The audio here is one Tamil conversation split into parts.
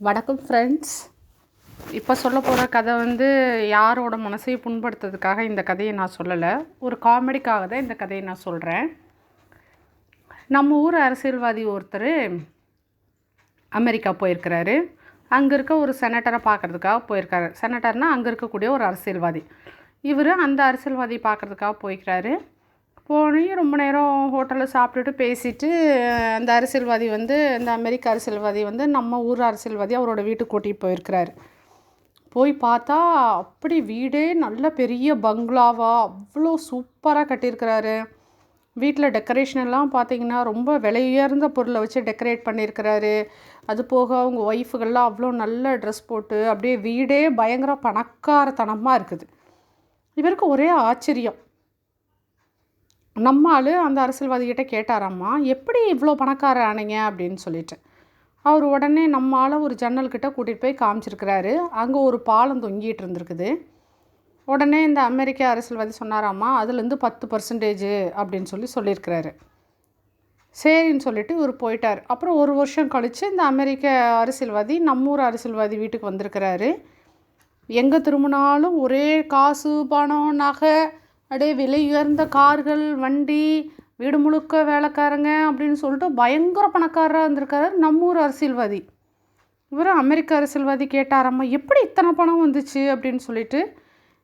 வணக்கம் ஃப்ரெண்ட்ஸ் இப்போ சொல்ல போகிற கதை வந்து யாரோட மனசையும் புண்படுத்துறதுக்காக இந்த கதையை நான் சொல்லலை. ஒரு காமெடிக்காக தான் இந்த கதையை நான் சொல்கிறேன் நம்ம ஊர் அரசியல்வாதி ஒருத்தர் அமெரிக்கா போயிருக்கிறாரு. அங்கே இருக்க ஒரு செனட்டரை பார்க்குறதுக்காக போயிருக்காரு. செனட்டர்னால் அங்கே இருக்கக்கூடிய ஒரு அரசியல்வாதி. இவர் அந்த அரசியல்வாதி பார்க்குறதுக்காக போய்க்கிறாரு. போய் ரொம்ப நேரம் ஹோட்டலில் சாப்பிட்டுட்டு பேசிட்டு அந்த அரசியல்வாதி வந்து இந்த அமெரிக்க அரசியல்வாதி வந்து நம்ம ஊர் அரசியல்வாதி அவரோட வீட்டுக்கு கூட்டிகிட்டு போயிருக்கிறாரு. போய் பார்த்தா அப்படி வீடே நல்ல பெரிய பங்களாவாக அவ்வளோ சூப்பராக கட்டியிருக்கிறாரு. வீட்டில் டெக்கரேஷன் எல்லாம் பார்த்தீங்கன்னா ரொம்ப விலையுயர்ந்த பொருளை வச்சு டெக்கரேட் பண்ணியிருக்கிறாரு. அது போக அவங்க ஒய்ஃபுகள்லாம் அவ்வளோ நல்ல ட்ரெஸ் போட்டு அப்படியே வீடே பயங்கர பணக்காரத்தனமாக இருக்குது. இவருக்கு ஒரே ஆச்சரியம். நம்ம ஆள் அந்த அரசியல்வாதிகிட்ட கேட்டாராம்மா எப்படி இவ்வளோ பணக்கார ஆனீங்க? அப்படின்னு சொல்லிட்டு. அவர் உடனே நம்ம ஆளை ஒரு ஜன்னல்கிட்ட கூட்டிகிட்டு போய் காமிச்சிருக்கிறாரு. அங்கே ஒரு பாலம் தொங்கிட்டு இருந்திருக்குது. உடனே இந்த அமெரிக்க அரசியல்வாதி சொன்னாராம்மா அதுலேருந்து பத்து பர்சன்டேஜ் அப்படின்னு சொல்லி சொல்லியிருக்கிறாரு. சரின்னு சொல்லிட்டு இவர் போயிட்டார். அப்புறம் ஒரு வருஷம் கழித்து இந்த அமெரிக்க அரசியல்வாதி நம்மூர் அரசியல்வாதி வீட்டுக்கு வந்திருக்கிறாரு. எங்கே திரும்பினாலும் ஒரே காசு பணம் நகை அப்படியே விலை உயர்ந்த கார்கள் வண்டி வீடு முழுக்க வேலைக்காரங்க அப்படின்னு சொல்லிட்டு பயங்கர பணக்காரராக இருந்திருக்காரு நம்ம ஊர் அரசியல்வாதி. இவர் அமெரிக்க அரசியல்வாதி கேட்டாரம்மா எப்படி இத்தனை பணம் வந்துச்சு? அப்படின்னு சொல்லிட்டு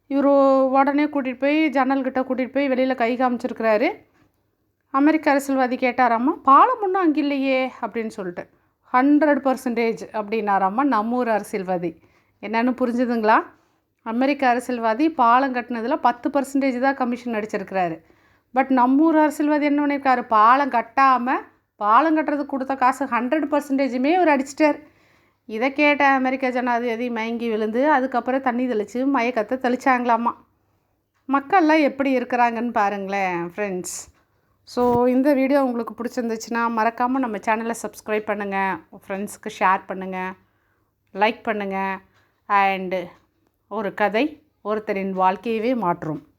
இவர் உடனே கூட்டிகிட்டு போய் ஜன்னல்கிட்ட கூட்டிகிட்டு போய் வெளியில் கை காமிச்சிருக்கிறாரு. அமெரிக்க அரசியல்வாதி கேட்டாராம்மா பாலம் ஒன்றும் அங்கே இல்லையே அப்படின்னு சொல்லிட்டு. ஹண்ட்ரட் பர்சன்டேஜ் அப்படின்னாராம்மா நம்ம ஊர் அரசியல்வாதி. என்னென்னு புரிஞ்சுதுங்களா? அமெரிக்க அரசியல்வாதி பாலம் கட்டினதில் பத்து பர்சன்டேஜ் தான் கமிஷன் அடிச்சிருக்கிறாரு. பட் நம்ம ஊர் அரசியல்வாதி என்ன பண்ணியிருக்காரு பாலம் கட்டாமல் பாலம் கட்டுறதுக்கு கொடுத்த காசு ஹண்ட்ரட் பர்சன்டேஜுமே இவர் அடிச்சிட்டார். இதை கேட்ட அமெரிக்க ஜனாதிபதி மயங்கி விழுந்து அதுக்கப்புறம் தண்ணி தெளித்து மயக்கத்தை தெளிச்சாங்களாமா? மக்கள்லாம் எப்படி இருக்கிறாங்கன்னு பாருங்களேன் ஃப்ரெண்ட்ஸ் ஸோ இந்த வீடியோ உங்களுக்கு பிடிச்சிருந்துச்சுன்னா மறக்காமல் நம்ம சேனலை சப்ஸ்கிரைப் பண்ணுங்கள் ஃப்ரெண்ட்ஸுக்கு ஷேர் பண்ணுங்கள் லைக் பண்ணுங்கள் அண்டு ஒரு கதை ஒருத்தரின் வாழ்க்கையவே மாற்றும்.